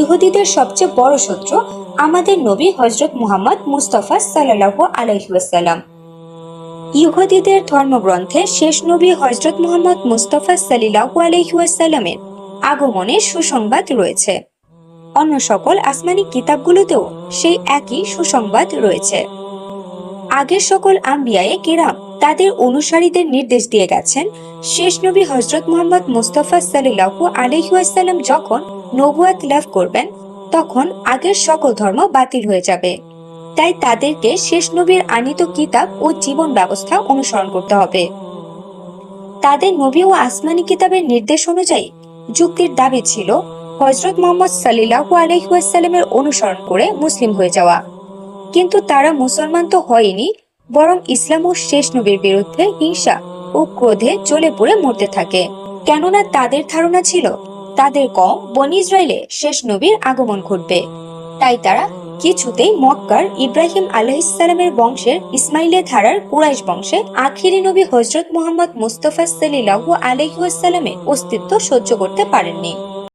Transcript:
ইহুদিদের সবচেয়ে বড় শত্রু আমাদের নবী হজরত মুহাম্মদ মুস্তাফা সাল্লাল্লাহু আলাইহি ওয়াসাল্লাম। ইহুদিদের ধর্মগ্রন্থে শেষ নবী হজরত মুহাম্মদ মুস্তাফা সাল্লাল্লাহু আলাইহি ওয়াসাল্লামের আগমনের সুসংবাদ রয়েছে। অন্য সকল আসমানি কিতাবগুলোতেও সেই একই সুসংবাদ রয়েছে। আগের সকল আম্বিয়ায়ে কিরাম তাদের অনুসারীদের নির্দেশ দিয়ে গেছেন, শেষ নবী হজরত মোহাম্মদ মুস্তফা সাল্লাহু আলহিউসাল্লাম যখন নবুয়াত লাভ করবেন, তখন আগের সকল ধর্ম বাতিল হয়ে যাবে। তাই তাদেরকে শেষ নবীর আনিত কিতাব ও জীবন ব্যবস্থা অনুসরণ করতে হবে। তাদের নবী ও আসমানি কিতাবের নির্দেশ অনুযায়ী যুক্তির দাবি ছিল হজরত মোহাম্মদ সাল্লাহু আলহিউসাল্লামের অনুসরণ করে মুসলিম হয়ে যাওয়া। কিন্তু তারা মুসলমান তো হয়নি, বরং ইসলাম ও শেষ নবীর বিরুদ্ধে হিংসা ও ক্রোধে জ্বলে পুড়ে মরতে থাকে। কেননা তাদের ধারণা ছিল তাদের কম, বন ইসরায়েলে শেষ নবীর আগমন ঘটবে। তাই তারা কিছুতেই মক্কার ইব্রাহিম আলহিসালামের বংশের ইসমাইলে ধারার কুরাইশ বংশে আখিরি নবী হজরত মোহাম্মদ মুস্তফা সাল্লাহু আলহিউসালামের অস্তিত্ব সহ্য করতে পারেননি।